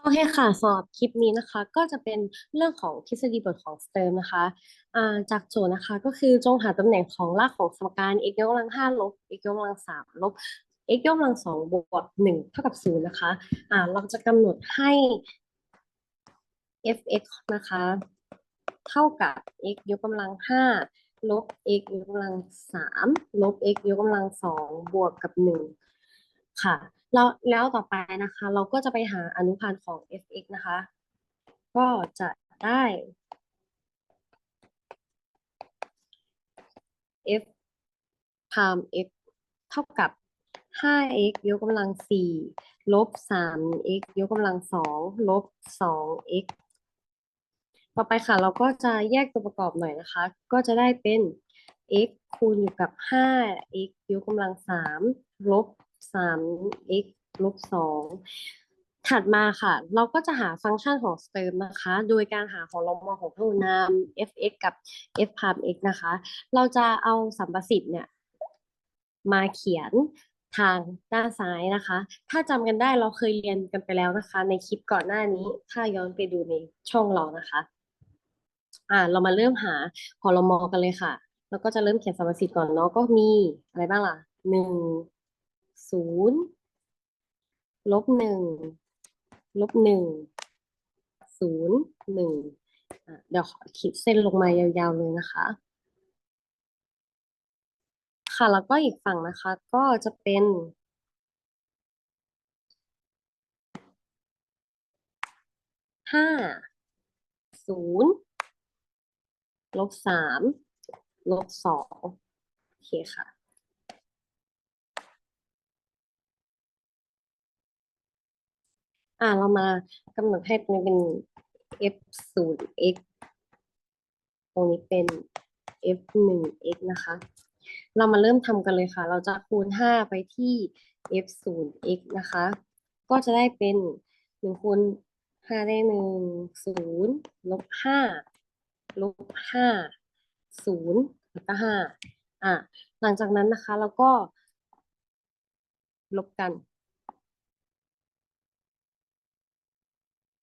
โอเคค่ะสำหรับคลิปนี้นะคะ ก็จะเป็นเรื่องของทฤษฎีบทของสเติร์มนะคะอ่าจากโจทย์นะคะก็คือจงหาตำแหน่งของรากของสมการ x ยกกำลังห้าลบ x ยกกำลังสามลบ x ยกกำลังสองบวกหนึ่งเท่ากับศูนย์นะคะอ่าเราจะกำหนดให้ f(x) นะคะ เท่ากับ x ยกกำลังห้าลบ x ยกกำลังสามลบ x ยกกำลังสองบวกกับหนึ่ง ค่ะ แล้วแล้วต่อไปนะคะ เราก็จะไปหาอนุพันธ์ของ f(x) นะคะ ก็จะได้ f พาม x เท่ากับ 5x ยกกำลัง 4 ลบ 3x ยกกำลัง 2 ลบ 2x ต่อไปค่ะ เราก็จะแยกตัวประกอบหน่อยนะคะ ก็จะได้เป็น x คูณอยู่กับ 5x ยกกำลัง 3 ลบ 3x ลบ2ถัดมาค่ะ เราก็จะหาฟังก์ชันของสเติร์มนะคะ โดยการหาของลงมของพหุนาม f(x) กับ f พาม x นะคะ เราจะเอาสัมประสิทธิ์เนี่ยมาเขียนทางด้านซ้ายนะคะ ถ้าจำกันได้เราเคยเรียนกันไปแล้วนะคะ ในคลิปก่อนหน้านี้ ถ้าย้อนไปดูในช่องเรานะคะ อ่า เรามาเริ่มหาพอลมอกันเลยค่ะ แล้วก็จะเริ่มเขียนสัมประสิทธิ์ก่อนเนาะ ก็มีอะไรบ้างล่ะหนึ่ง ศูนย์ลบหนึ่งลบหนึ่งศูนย์หนึ่งเดี๋ยวขอขีดเส้นลงมายาวๆเลยนะคะ ค่ะแล้วก็อีกฝั่งนะคะ ก็จะเป็นห้าศูนย์ลบสามลบสองโอเคค่ะ อ่าเรามากำหนดให้ตรงนี้เป็น f ศูนย์ x ตรงนี้เป็น f หนึ่ง x นะคะ เรามาเริ่มทำกันเลยค่ะ เราจะคูณห้าไปที่ f ศูนย์ x นะคะ ก็จะได้เป็นหนึ่งคูณห้าได้หนึ่งศูนย์ลบห้าลบห้าศูนย์แล้วก็ห้าอะ หลังจากนั้นนะคะ เราก็ลบกัน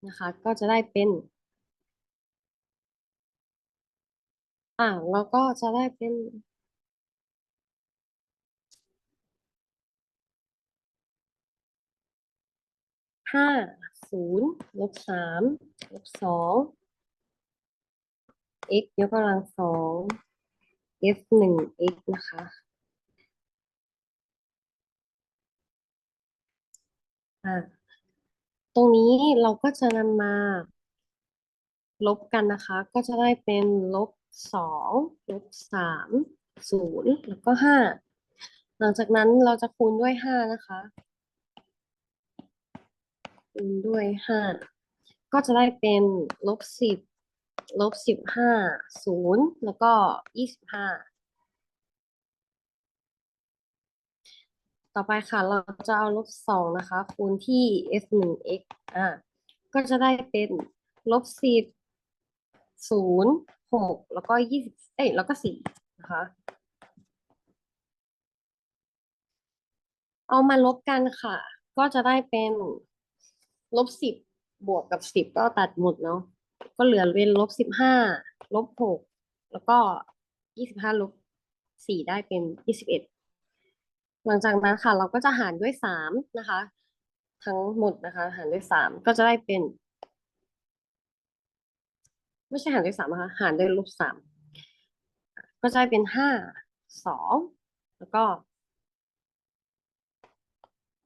นะคะ ก็จะได้เป็น อ่าแล้วก็จะได้เป็นห้าศูนย์ลบสามลบสอง x ยกกำลังสอง f หนึ่ง x นะคะ อ่า ตรงนี้เราก็จะนำมา ลบกันนะคะ ก็จะได้เป็นลบสองลบสามศูนย์แล้วก็ห้าหลังจากนั้นเราจะคูณด้วยห้านะคะ คูณด้วยห้าก็จะได้เป็นลบสิบลบสิบห้าศูนย์แล้วก็ยี่สิบห้า ต่อไปค่ะ เราจะเอาลบสองนะคะ คูณที่ f หนึ่ง x อ่าก็จะได้เป็นลบสิบศูนย์หกแล้วก็ยี่สิบเอ้ยแล้วก็สี่นะคะ เอามาลบกันค่ะ ก็จะได้เป็นลบสิบบวกกับสิบก็ตัดหมดเนาะก็เหลือเป็นลบสิบห้าลบหกแล้วก็ยี่สิบห้าลบสี่ได้เป็นยี่สิบเอ็ด หลังจากนั้นค่ะ เราก็จะหารด้วยสามนะคะ ทั้งหมดนะคะ หารด้วยสามก็จะได้เป็น ไม่ใช่หารด้วยสามนะคะหารด้วยลบสามก็จะได้เป็นห้าสองแล้วก็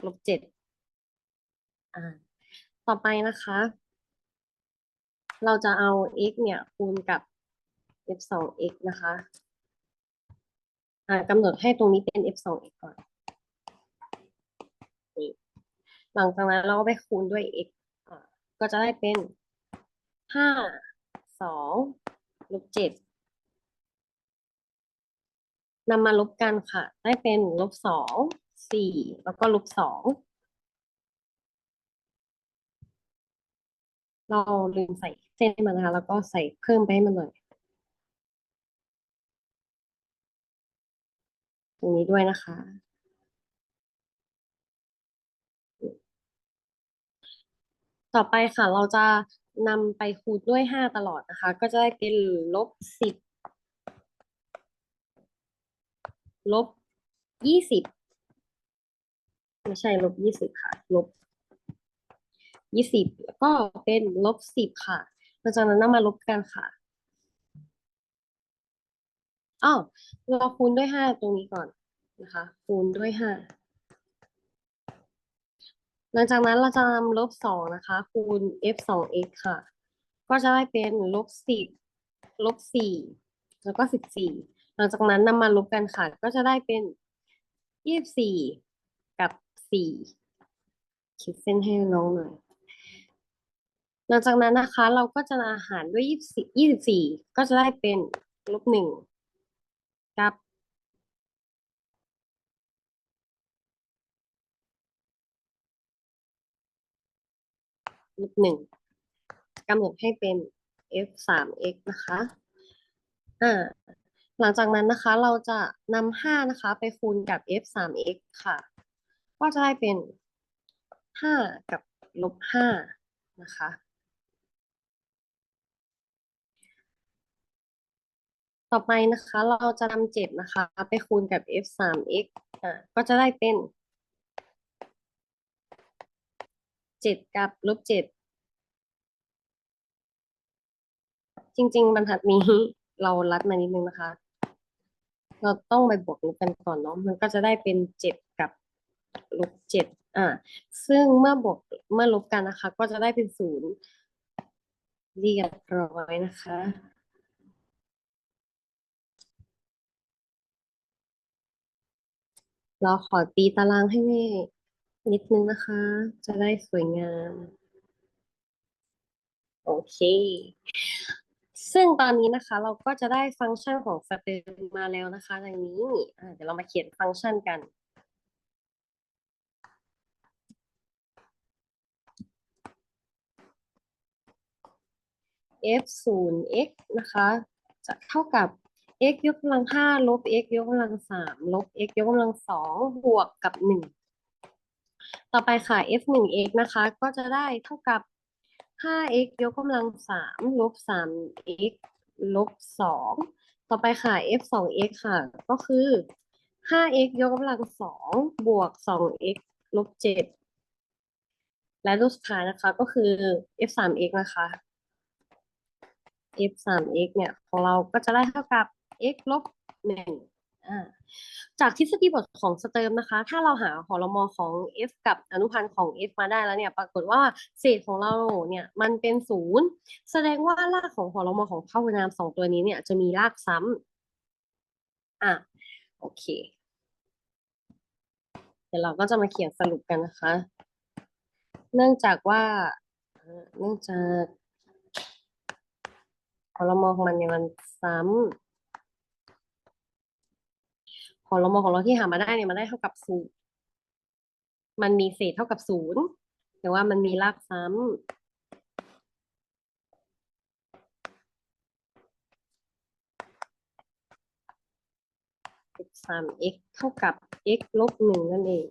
ลบเจ็ดอ่าต่อไปนะคะ เราจะเอา x เนี่ยคูณกับ f สอง x นะคะกำหนดให้ตรงนี้เป็น f สอง x ก่อน หลังจากนั้นเราก็ไปคูณด้วย x ก็จะได้เป็นห้าสองลบเจ็ดนำมาลบกันค่ะ ได้เป็นลบสองสี่แล้วก็ลบสองเราลืมใส่เส้นมานะคะแล้วก็ใส่เพิ่มไปให้มันหน่อยตรงนี้ด้วยนะคะ ต่อไปค่ะเราจะนำไปคูณด้วยห้าตลอดนะคะ ก็จะได้เป็นลบสิบลบยี่สิบไม่ใช่ลบยี่สิบค่ะ ลบยี่สิบแล้วก็เป็นลบสิบค่ะหลังจากนั้นนำมาลบกันค่ะอ้าวเราคูณด้วยห้าตรงนี้ก่อนนะคะ คูณด้วยห้า หลังจากนั้นเราจะนำลบสองนะคะ คูณ f สอง x ค่ะ ก็จะได้เป็นลบสิบลบสี่แล้วก็สิบสี่หลังจากนั้นนำมาลบกันค่ะ ก็จะได้เป็นยี่สิบสี่กับสี่ขีดเส้นให้น้องหน่อยหลังจากนั้นนะคะ เราก็จะหารด้วยยี่สิบยี่สิบสี่ก็จะได้เป็นลบหนึ่งกับ ลบหนึ่งกำหนดให้เป็น f สาม x นะคะอ่าหลังจากนั้นนะคะเราจะนำห้านะคะไปคูณกับ f สาม x ค่ะ ก็จะได้เป็นห้ากับลบห้านะคะต่อไปนะคะ เราจะนำเจ็ดนะคะ ไปคูณกับ f สาม x อ่าก็จะได้เป็น เจ็ดกับลบเจ็ดจริง ๆ บรรทัดนี้เรารัดมานิดนึงนะคะ เราต้องไปบวกลบกันก่อนเนาะมันก็จะได้เป็นเจ็ดกับลบเจ็ดอ่าซึ่งเมื่อบวกเมื่อลบกันนะคะ ก็จะได้เป็นศูนย์เรียบร้อยนะคะเราขอตีตารางให้แม่ นิดนึงนะคะ จะได้สวยงาม โอเค ซึ่งตอนนี้นะคะ เราก็จะได้ฟังก์ชันของสเตมมาแล้วนะคะดังนี้เดี๋ยวเรามาเขียนฟังก์ชันกัน f ศูนย์ x นะคะ จะเท่ากับ x ยกกำลังห้าลบ x ยกกำลังสามลบ x ยกกำลังสองบวกกับหนึ่ง ต่อไปค่ะ f หนึ่ง x นะคะ ก็จะได้เท่ากับห้า x ยกกำลังสามลบสาม x ลบสองต่อไปค่ะ f สอง x ค่ะ ก็คือห้า x ยกกำลังสองบวกสอง x ลบเจ็ดและรูปสุดท้ายนะคะก็คือ f สาม x นะคะ f สาม x เนี่ย ของเราก็จะได้เท่ากับ x ลบหนึ่ง จากทฤษฎีบทของสเติมนะคะ ถ้าเราหาหอลมอของ f กับอนุพันธ์ของ f มาได้แล้วเนี่ย ปรากฏว่าเศษของเราเนี่ยมันเป็นศูนย์แสดงว่ารากของหอลมอของพหุนามสองตัวนี้เนี่ยจะมีรากซ้ำอะโอเค เดี๋ยวเราก็จะมาเขียนสรุปกันนะคะ เนื่องจากว่าเอ่อเนื่องจากหอลมอของมันเนี่ยมันซ้ำ หอลมของเราที่หามาได้เนี่ยมันได้เท่ากับศูนย์มันมีเศษเท่ากับศูนย์แต่ว่ามันมีรากซ้ำสาม x เท่ากับ x ลบหนึ่งนั่นเอง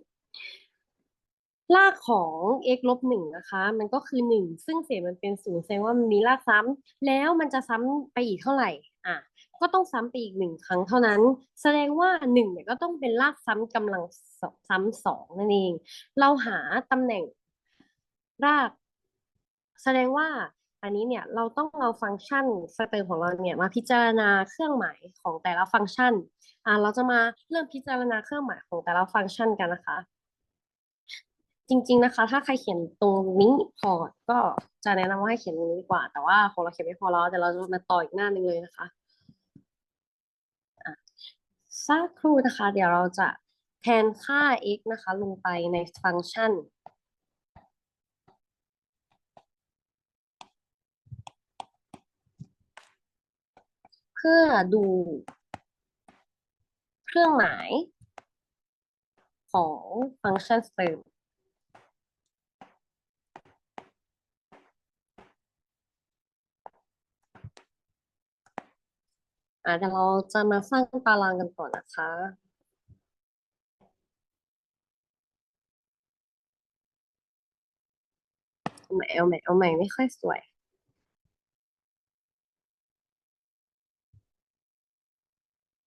รากของ x ลบหนึ่งนะคะ มันก็คือหนึ่งซึ่งเศษมันเป็นศูนย์แสดงว่ามันมีรากซ้ำแล้วมันจะซ้ำไปอีกเท่าไหร่ อะก็ต้องซ้ำไปอีกหนึ่งครั้งเท่านั้น แสดงว่าหนึ่งเนี่ยก็ต้องเป็นรากซ้ำกำลังซ้ำสองนั่นเอง เราหาตำแหน่งราก แสดงว่าอันนี้เนี่ยเราต้องเอาฟังก์ชันสเติร์ของเราเนี่ยมาพิจารณาเครื่องหมายของแต่ละฟังก์ชันอ่าเราจะมาเริ่มพิจารณาเครื่องหมายของแต่ละฟังก์ชันกันนะคะ จริง ๆนะคะ ถ้าใครเขียนตรงนี้พอก็จะแนะนำว่าให้เขียนตรงนี้ดีกว่า แต่ว่าของเราเขียนไม่พอแล้วเดี๋ยวเราจะมาต่ออีกหน้าหนึ่งเลยนะคะอะสักครู่นะคะ เดี๋ยวเราจะแทนค่า x นะคะ ลงไปในฟังก์ชันเพื่อดูเครื่องหมายของฟังก์ชันเติม อะเดี๋ยวเราจะมาสร้างตารางกันก่อนนะคะเอาใหม่เอาใหม่เอาใหม่ไม่ค่อยสวย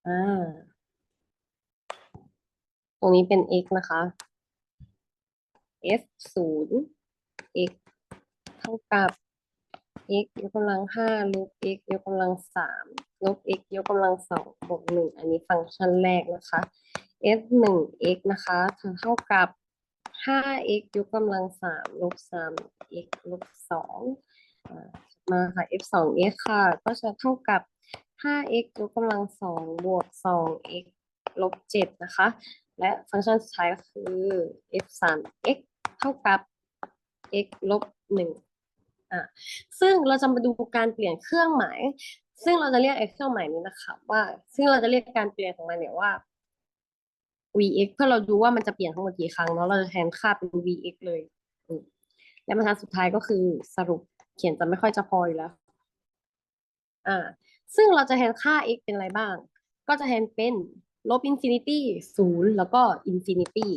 อ่าตรงนี้เป็น x นะคะ f ศูนย์ x เท่ากับ x ยกกำลังห้าลบ x ยกกำลังสาม ลบ x ยกกำลังสองบวกหนึ่งอันนี้ฟังก์ชันแรกนะคะ f หนึ่ง x นะคะเท่ากับห้า x ยกกำลังสามลบสาม x ลบสองมาค่ะ f สอง x ค่ะ ก็จะเท่ากับห้า x ยกกำลังสองบวกสอง x ลบเจ็ดนะคะ และฟังก์ชันสุดท้ายก็คือ f สาม x เท่ากับ x ลบหนึ่งอะซึ่งเราจะมาดูการเปลี่ยนเครื่องหมาย ซึ่งเราจะเรียกไอ้เครื่องหมายนี้นะคะ ว่า ซึ่งเราจะเรียกการเปลี่ยนของมันเนี่ยว่า vx เพื่อเราดูว่ามันจะเปลี่ยนทั้งหมดกี่ครั้งเนาะเราจะแทนค่าเป็น vx เลยและบรรทัดสุดท้ายก็คือสรุปเขียนจะไม่ค่อยจะพออยู่แล้ว อ่า ซึ่งเราจะแทนค่า x เป็นอะไรบ้าง ก็จะแทนเป็นลบอินฟินิตี้ศูนย์แล้วก็อินฟินิตี้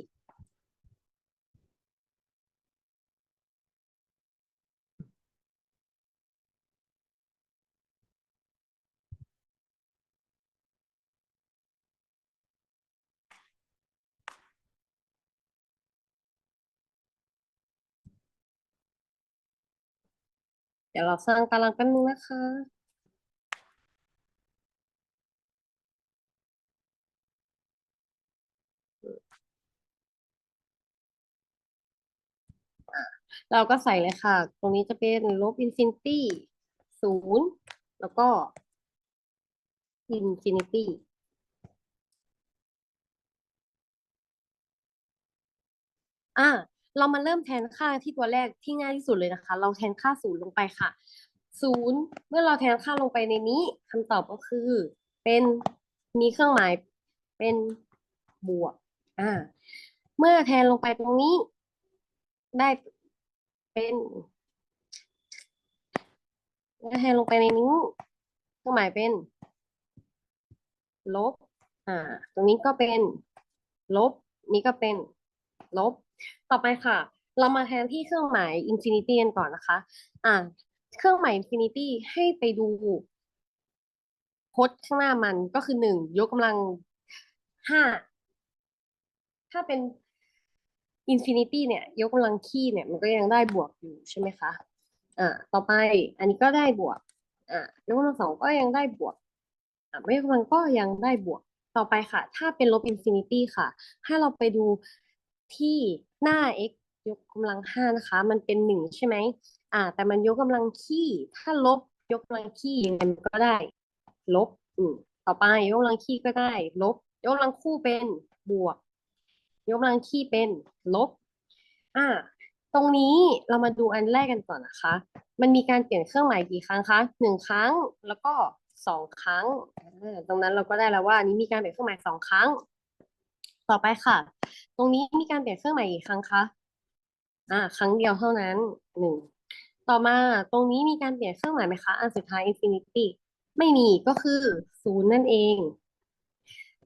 เดี๋ยวเราสร้างตารางแป๊บนึงนะคะ เราก็ใส่เลยค่ะ ตรงนี้จะเป็นลบอินฟินิตี้ศูนย์แล้วก็อินฟินิตี้อะ เรามาเริ่มแทนค่าที่ตัวแรกที่ง่ายที่สุดเลยนะคะ เราแทนค่าศูนย์ลงไปค่ะศูนย์เมื่อเราแทนค่าลงไปในนี้คำตอบก็คือ เป็นมีเครื่องหมายเป็นบวกอ่าเมื่อแทนลงไปตรงนี้ ได้เป็นเมื่อแทนลงไปในนี้เครื่องหมายเป็น ลบ อ่า ตรงนี้ก็เป็น ลบ นี้ก็เป็น ลบต่อไปค่ะ เรามาแทนที่เครื่องหมายอินฟินิตี้กันก่อนนะคะ อ่า เครื่องหมายอินฟินิตี้ให้ไปดูพจน์ข้างหน้ามันก็คือหนึ่งยกกำลังห้าถ้าเป็นอินฟินิตี้เนี่ย ยกกำลังคี่เนี่ย มันก็ยังได้บวกอยู่ใช่ไหมคะอ่าต่อไปอันนี้ก็ได้บวกอ่ายกกำลังสองก็ยังได้บวกอ่าไม่ยกกำลังก็ยังได้บวกต่อไปค่ะ ถ้าเป็นลบอินฟินิตี้ค่ะ ให้เราไปดู ที่หน้า x ยกกำลังห้านะคะ มันเป็นหนึ่งใช่ไหมอ่า แต่มันยกกำลังคี่ถ้าลบยกกำลังคี่ยังไงมันก็ได้ ลบอืมต่อไปยกกำลังคี่ก็ได้ ลบ ยกกำลังคู่เป็นบวก ยกกำลังคี่เป็นลบ อ่า ตรงนี้เรามาดูอันแรกกันก่อนนะคะ มันมีการเปลี่ยนเครื่องหมายกี่ครั้งคะหนึ่งครั้งแล้วก็สองครั้งตรงนั้นเราก็ได้แล้วว่านนี้มีการเปลี่ยนเครื่องหมายสองครั้ง ต่อไปค่ะ ตรงนี้มีการเปลี่ยนเครื่องหมายกี่ครั้งคะอ่า ครั้งเดียวเท่านั้นหนึ่งต่อมาตรงนี้มีการเปลี่ยนเครื่องหมายไหมคะ อันสุดท้าย infinity ไม่มีก็คือศูนย์นั่นเอง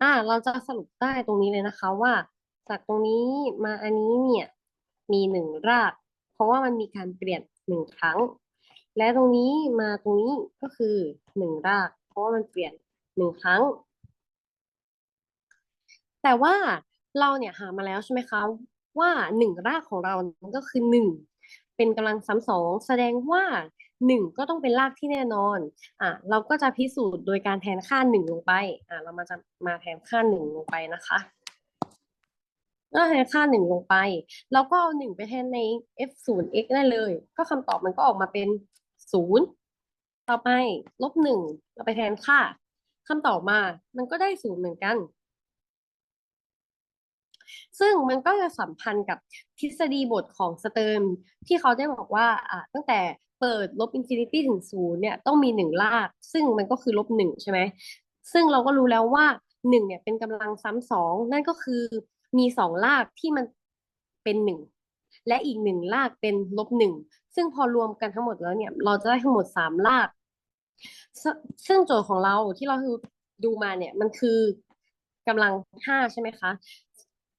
อ่าเราจะสรุปได้ตรงนี้เลยนะคะว่า จากตรงนี้มาอันนี้เนี่ยมีหนึ่งราก เพราะว่ามันมีการเปลี่ยนหนึ่งครั้ง และตรงนี้มาตรงนี้ก็คือหนึ่งราก เพราะว่ามันเปลี่ยนหนึ่งครั้ง แต่ว่าเราเนี่ยหามาแล้วใช่ไหมคะว่าหนึ่งรากของเราก็คือหนึ่งเป็นกำลังซ้ำสองแสดงว่าหนึ่งก็ต้องเป็นรากที่แน่นอนอะเราก็จะพิสูจน์โดยการแทนค่าหนึ่งลงไปอะเรามาจะมาแทนค่าหนึ่งลงไปนะคะเมื่อแทนค่าหนึ่งลงไปเราก็เอาหนึ่งไปแทนใน f ศูนย์ x ได้เลย ก็คำตอบมันก็ออกมาเป็นศูนย์ต่อไปลบหนึ่งเราไปแทนค่าคำตอบมา มันก็ได้ศูนย์เหมือนกัน ซึ่งมันก็จะสัมพันธ์กับทฤษฎีบทของสเติร์นที่เขาได้บอกว่าอ่าตั้งแต่เปิดลบอินฟินิตี้ถึงศูนย์เนี่ยต้องมีหนึ่งราก ซึ่งมันก็คือลบหนึ่งใช่ไหมซึ่งเราก็รู้แล้วว่าหนึ่งเนี่ยเป็นกำลังซ้ำสองนั่นก็คือมีสองรากที่มันเป็นหนึ่งและอีกหนึ่งรากเป็นลบหนึ่งซึ่งพอรวมกันทั้งหมดแล้วเนี่ย เราจะได้ทั้งหมดสามรากซึ่งซึ่งโจทย์ของเราที่เราดูมาเนี่ยมันคือกำลังห้าใช่ไหมคะ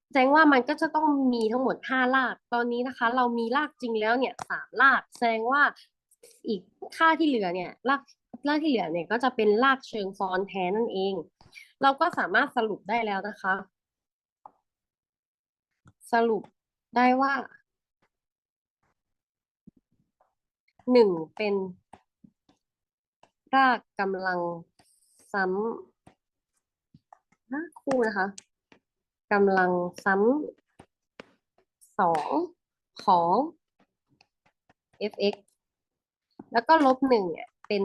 แสดงว่ามันก็จะต้องมีทั้งหมดห้าราก ตอนนี้นะคะ เรามีรากจริงแล้วเนี่ยสามราก แสดงว่าอีกค่าที่เหลือเนี่ยรากรากที่เหลือเนี่ยก็จะเป็นรากเชิงซ้อนแท้นั่นเอง เราก็สามารถสรุปได้แล้วนะคะ สรุปได้ว่าหนึ่งเป็นรากกำลังซ้ำราคู่นะคะ กำลังซ้ำสองของ fx แล้วก็ลบหนึ่งเนี่ยเป็น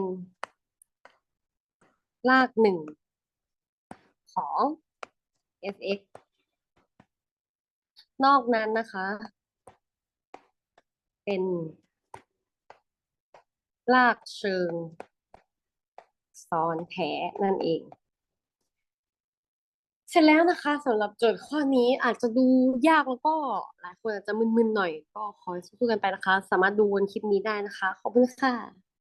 รากหนึ่งของ fx นอกนั้นนะคะ เป็นรากเชิงซ้อนแท้นั่นเอง สร็จแล้วนะคะสำหรับโจทย์ข้อนี้อาจจะดูยากแล้วก็หลายคนอาจจะมึนๆหน่อยก็ขอสู้ๆกันไปนะคะ สามารถดูวนคลิปนี้ได้นะคะ ขอบคุณค่ะ